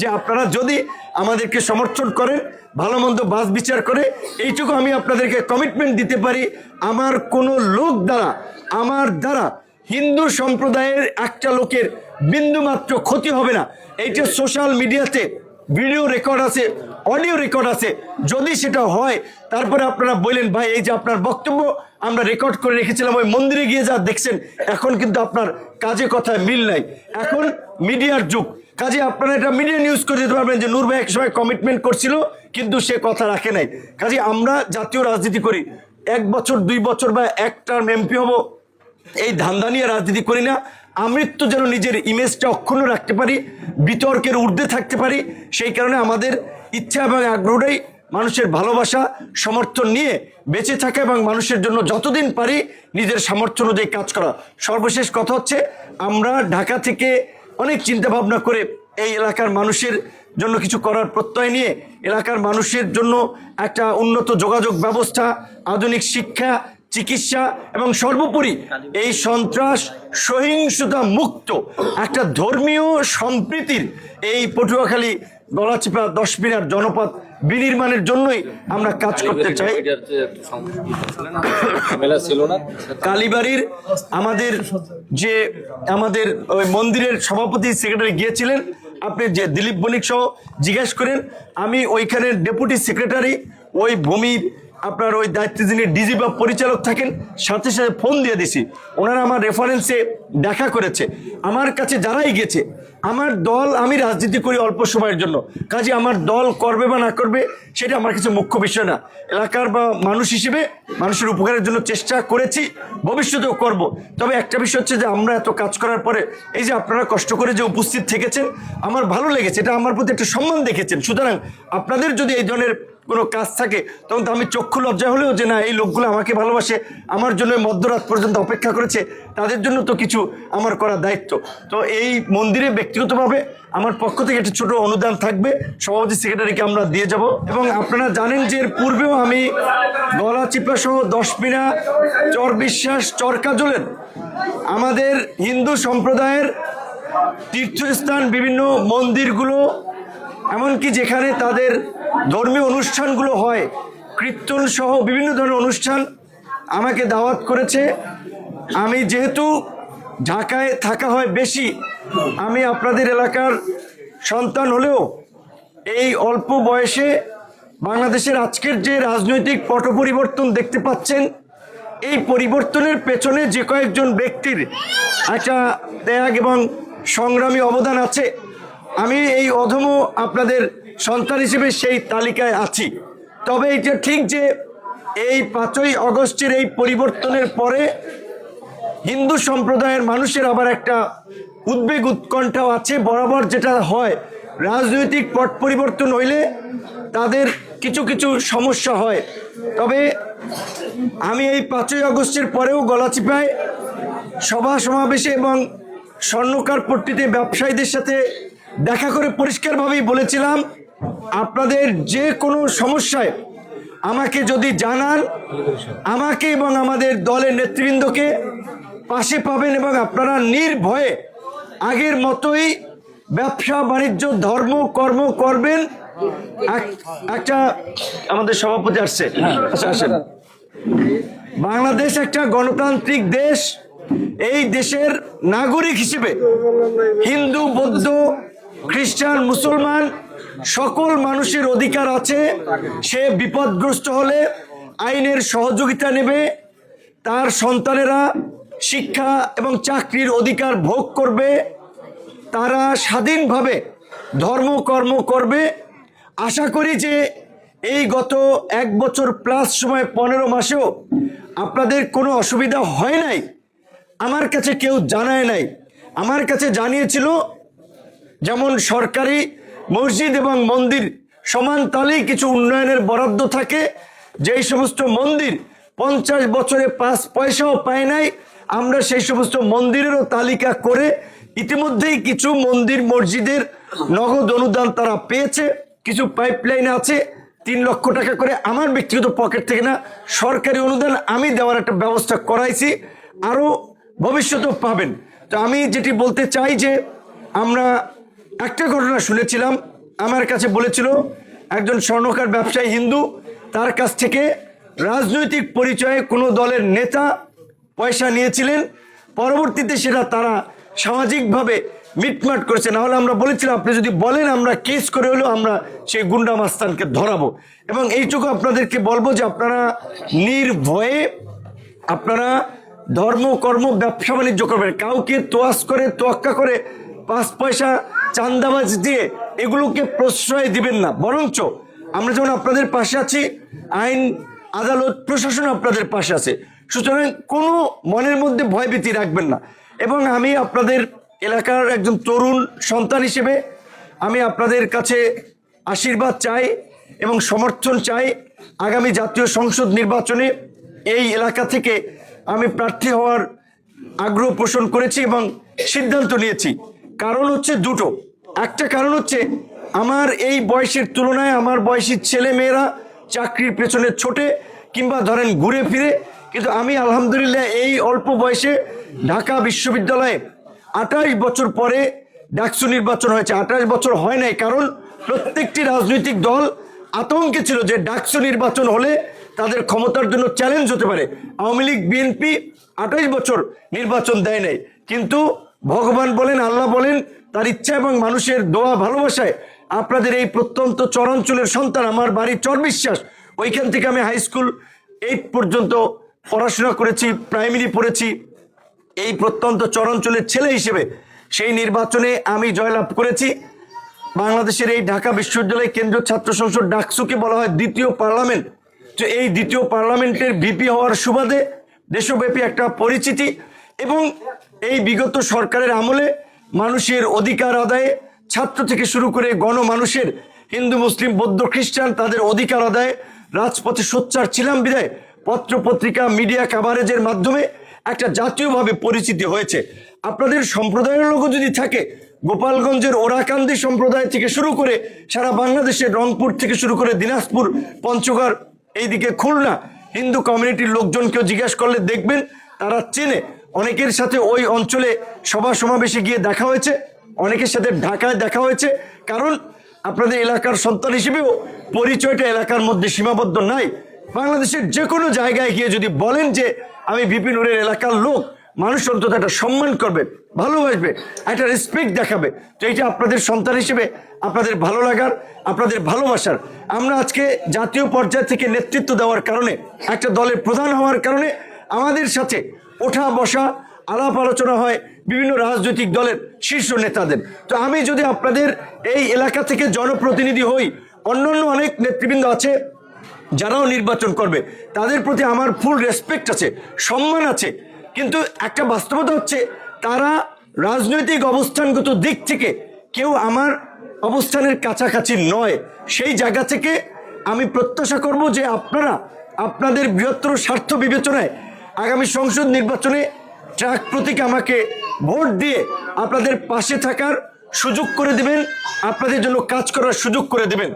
যে আপনারা যদি আমাদেরকে সমর্থন করেন, ভালো মন্দ বাস বিচার করে, এইটুকু আমি আপনাদেরকে কমিটমেন্ট দিতে পারি। আমার কোনো লোক দ্বারা, আমার দ্বারা হিন্দু সম্প্রদায়ের একটা লোকের বিন্দুমাত্র ক্ষতি হবে না। এইটা সোশ্যাল মিডিয়াতে ভিডিও রেকর্ড আছে অডিও রেকর্ড আছে। যদি সেটা হয়, তারপরে আপনারা বললেন, ভাই, এই যে আপনার বক্তব্য আমরা রেকর্ড করে রেখেছিলাম, ওই মন্দিরে গিয়ে যা দেখছেন, এখন কিন্তু আপনার কাজে কথায় মিল নাই। এখন মিডিয়ার যুগ। কাজে আপনারা এটা মিডিয়া নিউজ করে দিতে পারবেন যে নূর ভাই এক সময় কমিটমেন্ট করছিল, কিন্তু সে কথা রাখে নাই। কাজে আমরা জাতীয় রাজনীতি করি। এক বছর, দুই বছর বা এক টার্ম এমপি হব, এই ধান্দা নিয়ে রাজনীতি করি না। আমৃত্যু যেন নিজের ইমেজটা অক্ষুণ্ণ রাখতে পারি বিতর্কের ঊর্ধ্বে থাকতে পারি, সেই কারণে আমাদের ইচ্ছা এবং আগ্রহটাই মানুষের ভালোবাসা, সমর্থন নিয়ে বেঁচে থাকা এবং মানুষের জন্য যতদিন পারি নিজের সামর্থ্য অনুযায়ী কাজ করা। সর্বশেষ কথা হচ্ছে, আমরা ঢাকা থেকে অনেক চিন্তা ভাবনা করে এই এলাকার মানুষের জন্য কিছু করার প্রত্যয় নিয়ে এলাকার মানুষের জন্য একটা উন্নত যোগাযোগ ব্যবস্থা, আধুনিক শিক্ষা, চিকিৎসা এবং সর্বোপরি এই সন্ত্রাস সহিংসতা মুক্ত একটা ধর্মীয় সম্প্রীতির এই পটুয়াখালী, গলাচিপা দশ মিনার জনপদ বিনির্মাণের জন্যই আমরা কাজ করতে চাই। কালীবাড়ির আমাদের যে আমাদের ওই মন্দিরের সভাপতি সেক্রেটারি গিয়েছিলেন আপনি যে দিলীপ বণিক সহ জিজ্ঞেস করেন আমি ওইখানের ডেপুটি সেক্রেটারি ওই ভূমির আপনার ওই দায়িত্বে যিনি ডিজি বা পরিচালক থাকেন, সাথে সাথে ফোন দিয়ে দিছি। ওনারা আমার রেফারেন্সে দেখা করেছে। আমার কাছে যারাই গেছে, আমার দল আমি রাজনীতি করি অল্প সময়ের জন্য। কাজে আমার দল করবে বা না করবে, সেটা আমার কাছে মুখ্য বিষয় না। এলাকার বা মানুষ হিসেবে মানুষের উপকারের জন্য চেষ্টা করেছি, ভবিষ্যতেও করব। তবে একটা বিষয় হচ্ছে যে, আমরা এত কাজ করার পরে, এই যে আপনারা কষ্ট করে যে উপস্থিত থেকেছেন, আমার ভালো লেগেছে, এটা আমার প্রতি একটা সম্মান দেখেছেন। সুতরাং আপনাদের যদি এই ধরনের কোনো কাজ থাকে, তখন তো আমি চক্ষু লজ্জা হলেও যে না, এই লোকগুলো আমাকে ভালোবাসে, আমার জন্য মধ্যরাত পর্যন্ত অপেক্ষা করেছে, তাদের জন্য তো কিছু আমার করার দায়িত্ব। তো এই মন্দিরে ব্যক্তিগতভাবে আমার পক্ষ থেকে একটা ছোট অনুদান থাকবে, সভাপতি সেক্রেটারিকে আমরা দিয়ে যাব। এবং আপনারা জানেন যে এর পূর্বেও আমি গলা চিপা সহ দশমিনা চর বিশ্বাস চরকাজলের আমাদের হিন্দু সম্প্রদায়ের তীর্থস্থান বিভিন্ন মন্দিরগুলো, এমনকি যেখানে তাদের ধর্মীয় অনুষ্ঠানগুলো হয়, কীর্তন সহ বিভিন্ন ধরনের অনুষ্ঠান আমাকে দাওয়াত করেছে। আমি যেহেতু ঢাকায় থাকা হয় বেশি, আমি আপনাদের এলাকার সন্তান হলেও এই অল্প বয়সে বাংলাদেশের আজকের যে রাজনৈতিক পট পরিবর্তন দেখতে পাচ্ছেন, এই পরিবর্তনের পেছনে যে কয়েকজন ব্যক্তির একটা ত্যাগ এবং সংগ্রামী অবদান আছে। আমি এই অধম আপনাদের সন্তান হিসেবে সেই তালিকায় আছি। তবে এটা ঠিক যে এই পাঁচই অগস্টের এই পরিবর্তনের পরে হিন্দু সম্প্রদায়ের মানুষের আবার একটা উদ্বেগ উৎকণ্ঠাও আছে। বরাবর যেটা হয়, রাজনৈতিক পট পরিবর্তন হইলে তাদের কিছু কিছু সমস্যা হয়। তবে আমি এই পাঁচই আগস্টের পরেও গলা গলাচিপায় সভা সমাবেশে এবং স্বর্ণকার পট্টিতে ব্যবসায়ীদের সাথে দেখা করে পরিষ্কারভাবেই বলেছিলাম, আপনাদের যে কোনো সমস্যায় আমাকে যদি জানান, আমাকে এবং আমাদের দলের নেতৃবৃন্দকে পাশে পাবেন এবং আপনারা নির্ভয়ে আগের মতোই ব্যবসা, বাণিজ্য, ধর্ম, কর্ম করবেন। এক- একটা আমাদের সভাপতি আসছে। আচ্ছা আসেন। বাংলাদেশ একটা গণতান্ত্রিক দেশ। এই দেশের নাগরিক হিসেবে হিন্দু, বৌদ্ধ খ্রিস্টান, মুসলমান, সকল মানুষের অধিকার আছে। সে বিপদগ্রস্ত হলে আইনের সহযোগিতা নেবে। তার সন্তানেরা শিক্ষা এবং চাকরির অধিকার ভোগ করবে। তারা স্বাধীনভাবে ধর্মকর্ম করবে। আশা করি যে এই গত এক বছর প্লাস সময় পনেরো মাসেও আপনাদের কোনো অসুবিধা হয় নাই। আমার কাছে কেউ জানায় নাই। আমার কাছে জানিয়েছিল যেমন সরকারি মসজিদ এবং মন্দির সমান তালেই কিছু উন্নয়নের বরাদ্দ থাকে। যেই সমস্ত মন্দির পঞ্চাশ বছরে পাঁচ পয়সাও পায় নাই, আমরা সেই সমস্ত মন্দিরেরও তালিকা করে ইতিমধ্যেই কিছু মন্দির মসজিদের নগদ অনুদান তারা পেয়েছে। কিছু পাইপলাইন আছে, তিন লক্ষ টাকা করে আমার ব্যক্তিগত পকেট থেকে না, সরকারি অনুদান আমি দেওয়ার একটা ব্যবস্থা করাইছি, আরও ভবিষ্যতেও পাবেন। তো আমি যেটি বলতে চাই যে, আমরা একটা ঘটনা শুনেছিলাম। আমার কাছে বলেছিল, একজন স্বর্ণকার ব্যবসায়ী হিন্দু, তার কাছ থেকে রাজনৈতিক পরিচয়ে কোনো দলের নেতা পয়সা নিয়েছিলেন। পরবর্তীতে সেটা তারা সামাজিকভাবে মিটমাট করেছে। না হলে আমরা বলেছিলাম, আপনি যদি বলেন আমরা কেস করে হলেও আমরা সেই গুন্ডা মাস্তানকে ধরাবো। এবং এইটুকু আপনাদেরকে বলব যে আপনারা নির্ভয়ে আপনারা ধর্ম, কর্ম, ব্যবসা বাণিজ্য করবেন। কাউকে তোয়াজ করে, তোয়াক্কা করে পাঁচ পয়সা চান্দাবাজ দিয়ে এগুলোকে প্রশ্রয় দিবেন না। বরঞ্চ আমরা যেমন আপনাদের পাশে আছি, আইন, আদালত, প্রশাসন আপনাদের পাশে আছে। সুতরাং কোনো মনের মধ্যে ভয়ভীতি রাখবেন না। এবং আমি আপনাদের এলাকার একজন তরুণ সন্তান হিসেবে আমি আপনাদের কাছে আশীর্বাদ চাই এবং সমর্থন চাই আগামী জাতীয় সংসদ নির্বাচনে এই এলাকা থেকে আমি প্রার্থী হওয়ার আগ্রহ পোষণ করেছি এবং সিদ্ধান্ত নিয়েছি। কারণ হচ্ছে দুটো। একটা কারণ হচ্ছে আমার এই বয়সের তুলনায় আমার বয়সী ছেলে মেয়েরা চাকরির পেছনে ছোটে কিংবা ধরেন ঘুরে ফিরে। কিন্তু আমি আলহামদুলিল্লাহ এই অল্প বয়সে ঢাকা বিশ্ববিদ্যালয়ে আঠাশ বছর পরে ডাকসু নির্বাচন হয়েছে। আঠাশ বছর হয় নাই, কারণ প্রত্যেকটি রাজনৈতিক দল আতঙ্কে ছিল যে ডাকসু নির্বাচন হলে তাদের ক্ষমতার জন্য চ্যালেঞ্জ হতে পারে। আওয়ামী লীগ, বিএনপি আঠাশ বছর নির্বাচন দেয় নাই। কিন্তু ভগবান বলেন, আল্লাহ বলেন, তার ইচ্ছা এবং মানুষের দোয়া, ভালোবাসায় আপনাদের এই প্রত্যন্ত চরাঞ্চলের সন্তান, আমার বাড়ি চর বিশ্বাস ওইখান থেকে আমি হাই স্কুল এইট পর্যন্ত পড়াশোনা করেছি প্রাইমারি পড়েছি। এই প্রত্যন্ত চরাঞ্চলের ছেলে হিসেবে সেই নির্বাচনে আমি জয়লাভ করেছি। বাংলাদেশের এই ঢাকা বিশ্ববিদ্যালয় কেন্দ্রীয় ছাত্র সংসদ, ডাকসুকে বলা হয় দ্বিতীয় পার্লামেন্ট। তো এই দ্বিতীয় পার্লামেন্টের ভিপি হওয়ার সুবাদে দেশব্যাপী একটা পরিচিতি এবং এই বিগত সরকারের আমলে মানুষের অধিকার আদায়ে, ছাত্র থেকে শুরু করে গণমানুষের, হিন্দু, মুসলিম, বৌদ্ধ, খ্রিস্টান তাদের অধিকার আদায়ে রাজপথে সোচ্চার ছিলাম বিদায়। পত্র পত্রিকা, মিডিয়া কাভারেজের মাধ্যমে একটা জাতীয়ভাবে পরিচিতি হয়েছে। আপনাদের সম্প্রদায়ের লোকও যদি থাকে, গোপালগঞ্জের ওরাকান্দি সম্প্রদায় থেকে শুরু করে সারা বাংলাদেশের রংপুর থেকে শুরু করে দিনাজপুর, পঞ্চগড়, এইদিকে খুলনা, হিন্দু কমিউনিটির লোকজনকেও জিজ্ঞাসা করলে দেখবেন তারা চেনে। অনেকের সাথে ওই অঞ্চলে সভা সমাবেশে গিয়ে দেখা হয়েছে, অনেকের সাথে ঢাকায় দেখা হয়েছে। কারণ আপনাদের এলাকার সন্তান হিসেবেও পরিচয়টা এলাকার মধ্যে সীমাবদ্ধ নাই। বাংলাদেশের যে কোনো জায়গায় গিয়ে যদি বলেন যে, আমি বিপিনুরের এলাকার লোক, মানুষ অন্তত একটা সম্মান করবে, ভালোবাসবে, একটা রেসপেক্ট দেখাবে। তো এইটা আপনাদের সন্তান হিসেবে আপনাদের ভালো লাগার, আপনাদের ভালোবাসার। আমরা আজকে জাতীয় পর্যায় থেকে নেতৃত্ব দেওয়ার কারণে, একটা দলের প্রধান হওয়ার কারণে আমাদের সাথে ওঠা বসা, আলাপ আলোচনা হয় বিভিন্ন রাজনৈতিক দলের শীর্ষ নেতাদের। তো আমি যদি আপনাদের এই এলাকা থেকে জনপ্রতিনিধি হই, অন্যান্য অনেক নেতৃবৃন্দ আছে যারাও নির্বাচন করবে, তাদের প্রতি আমার ফুল রেসপেক্ট আছে, সম্মান আছে। কিন্তু একটা বাস্তবতা হচ্ছে, তারা রাজনৈতিক অবস্থানগত দিক থেকে কেউ আমার অবস্থানের কাছাকাছি নয়। সেই জায়গা থেকে আমি প্রত্যাশা করব যে আপনারা আপনাদের বৃহত্তর স্বার্থ বিবেচনায় আগামী সংসদ নির্বাচনে ট্রাক প্রতীক আমাকে ভোট দিয়ে আপনাদের পাশে থাকার সুযোগ করে দিবেন, আপনাদের জন্য কাজ করার সুযোগ করে দিবেন।